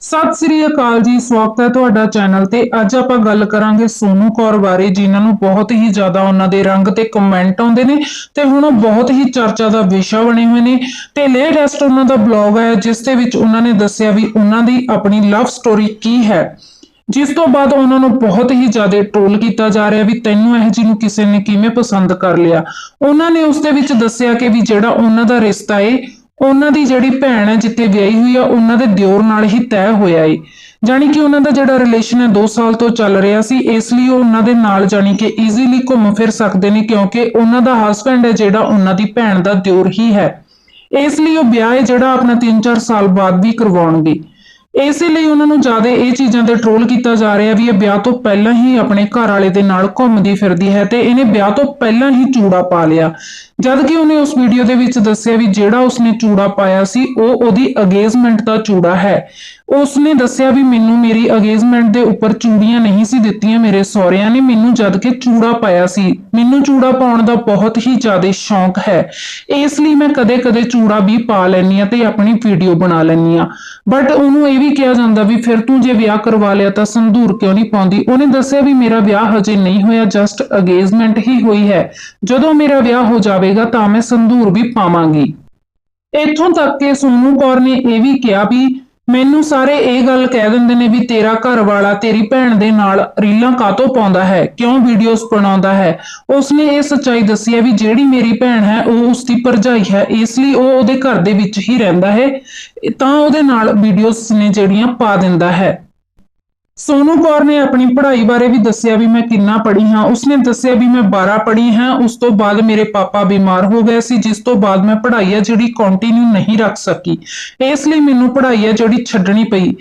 ਸਤਿ ਸ੍ਰੀ ਅਕਾਲ ਜੀ, ਸਵਾਗਤ ਹੈ ਤੁਹਾਡਾ ਚੈਨਲ ਤੇ। ਅੱਜ ਆਪਾਂ ਗੱਲ ਕਰਾਂਗੇ ਸੋਨੂ ਕੌਰ ਬਾਰੇ, ਜਿਨ੍ਹਾਂ ਨੂੰ ਬਹੁਤ ਹੀ ਜ਼ਿਆਦਾ ਉਹਨਾਂ ਦੇ ਰੰਗ ਤੇ ਕਮੈਂਟ ਆਉਂਦੇ ਨੇ ਤੇ ਹੁਣ ਉਹ ਬਹੁਤ ਹੀ ਚਰਚਾ ਦਾ ਵਿਸ਼ਾ ਬਣੇ ਹੋਏ ਨੇ। ਤੇ ਲੇਟੈਸਟ ਉਹਨਾਂ ਦਾ ਬਲੌਗ ਹੈ, ਜਿਸ ਦੇ ਵਿੱਚ ਉਹਨਾਂ ਨੇ ਦੱਸਿਆ ਵੀ ਉਹਨਾਂ ਦੀ ਆਪਣੀ ਲਵ ਸਟੋਰੀ ਕੀ ਹੈ। ਜਿਸ ਤੋਂ ਬਾਅਦ ਉਹਨਾਂ ਨੂੰ ਬਹੁਤ ਹੀ ਜ਼ਿਆਦਾ ਟ੍ਰੋਲ ਕੀਤਾ ਜਾ ਰਿਹਾ ਵੀ ਤੈਨੂੰ ਇਹ ਜੀ ਨੂੰ ਕਿਸੇ ਨੇ ਕਿਵੇਂ ਪਸੰਦ ਕਰ ਲਿਆ। ਉਹਨਾਂ ਨੇ ਉਸ ਦੇ ਵਿੱਚ ਦੱਸਿਆ ਕਿ ਵੀ ਜਿਹੜਾ ਉਹਨਾਂ ਦਾ ਰਿਸ਼ਤਾ ਏ ਉਹਨਾਂ ਦੀ ਜਿਹੜੀ ਭੈਣ ਹੈ, ਜਿੱਥੇ ਵਿਆਹੀ ਹੋਈ ਆ, ਉਹਨਾਂ ਦੇ ਦਿਓਰ ਨਾਲ ਹੀ ਤੈਅ ਹੋਇਆ ਏ। ਜਾਣੀ ਕਿ ਉਹਨਾਂ ਦਾ ਜਿਹੜਾ ਰਿਲੇਸ਼ਨ ਹੈ 2 ਸਾਲ ਤੋਂ ਚੱਲ ਰਿਹਾ ਸੀ, ਇਸ ਲਈ ਉਹ ਉਹਨਾਂ ਦੇ ਨਾਲ ਜਾਣੀ ਕਿ ਈਜ਼ੀਲੀ ਘੁੰਮ ਫਿਰ ਸਕਦੇ ਨੇ, ਕਿਉਂਕਿ ਉਹਨਾਂ ਦਾ ਹਸਬੰਡ ਹੈ, ਜਿਹੜਾ ਉਹਨਾਂ ਦੀ ਭੈਣ ਦਾ ਦਿਓਰ ਹੀ ਹੈ। ਇਸ ਲਈ ਉਹ ਵਿਆਹ ਹੈ ਜਿਹੜਾ ਆਪਣਾ 3-4 ਸਾਲ ਬਾਅਦ ਵੀ ਕਰਵਾਉਣਗੇ। ਇਸੇ ਲਈ ਉਹਨਾਂ ਨੂੰ ਜ਼ਿਆਦਾ ਇਹ ਚੀਜ਼ਾਂ ਤੇ ਟ੍ਰੋਲ ਕੀਤਾ ਜਾ ਰਿਹਾ ਵੀ ਇਹ ਵਿਆਹ ਤੋਂ ਪਹਿਲਾਂ ਹੀ ਆਪਣੇ ਘਰ ਵਾਲੇ ਦੇ ਨਾਲ ਘੁੰਮਦੀ ਫਿਰਦੀ ਹੈ ਤੇ ਇਹਨੇ ਵਿਆਹ ਤੋਂ ਪਹਿਲਾਂ ਹੀ ਚੂੜਾ ਪਾ ਲਿਆ। ਜਦ ਕਿ ਉਹਨੇ ਉਸ ਵੀਡੀਓ ਦੇ ਵਿੱਚ ਦੱਸਿਆ ਵੀ ਜਿਹੜਾ ਉਸਨੇ ਚੂੜਾ ਪਾਇਆ ਸੀ, ਉਹ ਉਹਦੀ ਅਗੇਜਮੈਂਟ ਦਾ ਚੂੜਾ ਹੈ। ਉਸਨੇ ਦੱਸਿਆ ਵੀ ਮੈਨੂੰ ਮੇਰੀ ਅਗੇਜਮੈਂਟ ਦੇ ਉੱਪਰ ਚੂੜੀਆਂ ਨਹੀਂ ਸੀ ਦਿੱਤੀਆਂ, ਮੇਰੇ ਸਹੁਰਿਆਂ ਨੇ ਮੈਨੂੰ ਜਦ ਕਿ ਚੂੜਾ ਪਾਇਆ ਸੀ। ਮੈਨੂੰ ਚੂੜਾ ਪਾਉਣ ਦਾ ਬਹੁਤ ਹੀ ਜ਼ਿਆਦਾ ਸ਼ੌਂਕ ਹੈ। ਇਸ ਲਈ ਮੈਂ ਕਦੇ-ਕਦੇ ਚੂੜਾ ਵੀ ਪਾ ਲੈਂਦੀ ਆ ਤੇ ਆਪਣੀ ਵੀਡੀਓ ਬਣਾ ਲੈਂਦੀ ਆ ਬਟ ਉਹਨੂੰ ਇਹ ਵੀ ਕਿਹਾ ਜਾਂਦਾ ਵੀ ਫਿਰ ਤੂੰ ਜੇ ਵਿਆਹ ਕਰਵਾ ਲਿਆ ਤਾਂ ਸੰਧੂਰ ਕਿਉਂ ਨਹੀਂ ਪਾਉਂਦੀ? ਉਹਨੇ ਦੱਸਿਆ ਵੀ ਮੇਰਾ ਵਿਆਹ ਹਜੇ ਨਹੀਂ ਹੋਇਆ ਜਸਟ ਅਗੇਜਮੈਂਟ ਹੀ ਹੋਈ ਹੈ। ਜਦੋਂ ਮੇਰਾ ਵਿਆਹ ਹੋ ਜਾਵੇਗਾ ਤਾਂ ਮੈਂ ਸੰਧੂਰ ਵੀ ਪਾਵਾਂਗੀ। ਇੱਥੋਂ ਤੱਕ ਕਿ ਸੋਨੂ ਕੌਰ ਨੇ ਇਹ ਵੀ ਕਿਹਾ ਵੀ ਮੈਨੂੰ ਸਾਰੇ ਇਹ ਗੱਲ ਕਹਿ ਦਿੰਦੇ ਨੇ ਵੀ ਤੇਰਾ ਘਰ ਵਾਲਾ ਤੇਰੀ ਭੈਣ ਦੇ ਨਾਲ ਰੀਲਾਂ ਕਾਤੋਂ ਪਾਉਂਦਾ ਹੈ? ਕਿਉਂ ਵੀਡੀਓਜ਼ ਬਣਾਉਂਦਾ ਹੈ? ਉਸਨੇ ਇਹ ਸੱਚਾਈ ਦੱਸੀ ਹੈ ਵੀ ਜਿਹੜੀ ਮੇਰੀ ਭੈਣ ਹੈ, ਉਹ ਉਸਦੀ ਭਰਜਾਈ ਹੈ, ਇਸ ਲਈ ਉਹ ਉਹਦੇ ਘਰ ਦੇ ਵਿੱਚ ਹੀ ਰਹਿੰਦਾ ਹੈ। ਤਾਂ ਉਹਦੇ ਨਾਲ ਵੀਡੀਓਜ਼ ਨੇ ਜਿਹੜੀਆਂ ਪਾ ਦਿੰਦਾ ਹੈ। ਸੋਨੂ ਕੌਰ ਨੇ ਆਪਣੀ ਪੜ੍ਹਾਈ ਬਾਰੇ ਵੀ ਦੱਸਿਆ ਵੀ ਮੈਂ ਕਿੰਨਾ ਪੜ੍ਹੀ ਹਾਂ। ਉਸਨੇ ਦੱਸਿਆ ਵੀ ਮੈਂ 12 ਪੜ੍ਹੀ ਹਾਂ। ਉਸ ਤੋਂ ਬਾਅਦ ਮੇਰੇ ਪਾਪਾ ਬਿਮਾਰ ਹੋ ਗਏ ਸੀ, ਜਿਸ ਤੋਂ ਬਾਅਦ ਮੈਂ ਪੜ੍ਹਾਈ ਹੈ ਜਿਹੜੀ ਕੰਟੀਨਿਊ ਨਹੀਂ ਰੱਖ ਸਕੀ। ਇਸ ਲਈ ਮੈਨੂੰ ਪੜ੍ਹਾਈ ਹੈ ਜਿਹੜੀ ਛੱਡਣੀ ਪਈ।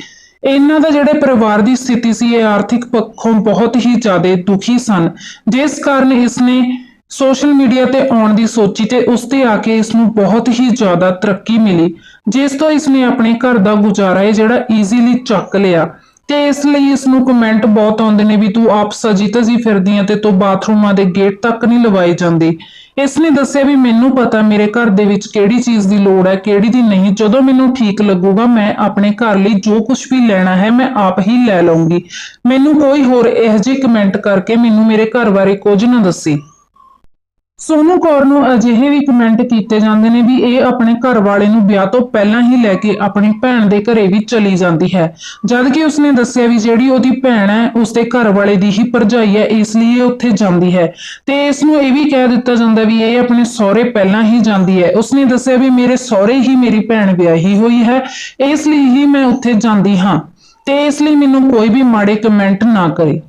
ਇਹਨਾਂ ਦਾ ਜਿਹੜੇ ਪਰਿਵਾਰ ਦੀ ਸਥਿਤੀ ਸੀ, ਇਹ ਆਰਥਿਕ ਪੱਖੋਂ ਬਹੁਤ ਹੀ ਜ਼ਿਆਦਾ ਦੁਖੀ ਸਨ। ਜਿਸ ਕਾਰਨ ਇਸਨੇ ਸੋਸ਼ਲ ਮੀਡੀਆ ਤੇ ਆਉਣ ਦੀ ਸੋਚੀ ਤੇ ਉਸ ਤੇ ਆ ਕੇ ਇਸ ਨੂੰ ਬਹੁਤ ਹੀ ਜ਼ਿਆਦਾ ਤਰੱਕੀ ਮਿਲੀ, ਜਿਸ ਤੋਂ ਇਸਨੇ ਆਪਣੇ ਘਰ ਦਾ ਗੁਜ਼ਾਰਾ ਹੈ ਜਿਹੜਾ ਈਜ਼ੀਲੀ ਚੱਕ ਲਿਆ। ਤੇ ਇਸ ਲਈ ਇਸ ਨੂੰ ਕਮੈਂਟ ਬਹੁਤ ਆਉਂਦੇ ਨੇ ਵੀ ਤੂੰ ਆਪ ਸਜੀ ਤਜੀ ਫਿਰਦੀ ਆ ਤੇ ਤੂੰ ਬਾਥਰੂਮਾਂ ਦੇ ਗੇਟ ਤੱਕ ਨਹੀਂ ਲਵਾਏ ਜਾਂਦੇ। ਇਸ ਨੇ ਦੱਸਿਆ ਵੀ ਮੈਨੂੰ ਪਤਾ ਮੇਰੇ ਘਰ ਦੇ ਵਿੱਚ ਕਿਹੜੀ ਚੀਜ਼ ਦੀ ਲੋੜ ਹੈ, ਕਿਹੜੀ ਦੀ ਨਹੀਂ। ਜਦੋਂ ਮੈਨੂੰ ਠੀਕ ਲੱਗੂਗਾ, ਮੈਂ ਆਪਣੇ ਘਰ ਲਈ ਜੋ ਕੁਝ ਵੀ ਲੈਣਾ ਹੈ, ਮੈਂ ਆਪ ਹੀ ਲੈ ਲਵਾਂਗੀ ਮੈਨੂੰ ਕੋਈ ਹੋਰ ਇਹੋ ਜਿਹੇ ਕਮੈਂਟ ਕਰਕੇ ਮੈਨੂੰ ਮੇਰੇ ਘਰ ਬਾਰੇ ਕੁਝ ਨਾ ਦੱਸੀ। ਸੋਨੂ ਕੌਰ ਨੂੰ ਅਜਿਹੇ ਵੀ ਕਮੈਂਟ ਕੀਤੇ ਜਾਂਦੇ ਨੇ ਵੀ ਇਹ ਆਪਣੇ ਘਰ ਵਾਲੇ ਨੂੰ ਵਿਆਹ ਤੋਂ ਪਹਿਲਾਂ ਹੀ ਲੈ ਕੇ ਆਪਣੀ ਭੈਣ ਦੇ ਘਰੇ ਵੀ ਚਲੀ ਜਾਂਦੀ ਹੈ। ਜਦ ਕਿ ਉਸਨੇ ਦੱਸਿਆ ਵੀ ਜਿਹੜੀ ਉਹਦੀ ਭੈਣ ਹੈ, ਉਸਦੇ ਘਰ ਵਾਲੇ ਦੀ ਹੀ ਭਰਜਾਈ ਹੈ, ਇਸ ਲਈ ਇਹ ਉੱਥੇ ਜਾਂਦੀ ਹੈ। ਤੇ ਇਸ ਨੂੰ ਇਹ ਵੀ ਕਹਿ ਦਿੱਤਾ ਜਾਂਦਾ ਵੀ ਇਹ ਆਪਣੇ ਸਹੁਰੇ ਪਹਿਲਾਂ ਹੀ ਜਾਂਦੀ ਹੈ। ਉਸਨੇ ਦੱਸਿਆ ਵੀ ਮੇਰੇ ਸਹੁਰੇ ਹੀ ਮੇਰੀ ਭੈਣ ਵਿਆਹੀ ਹੋਈ ਹੈ, ਇਸ ਲਈ ਹੀ ਮੈਂ ਉੱਥੇ ਜਾਂਦੀ ਹਾਂ। ਤੇ ਇਸ ਲਈ ਮੈਨੂੰ ਕੋਈ ਵੀ ਮਾੜੇ ਕਮੈਂਟ ਨਾ ਕਰੇ।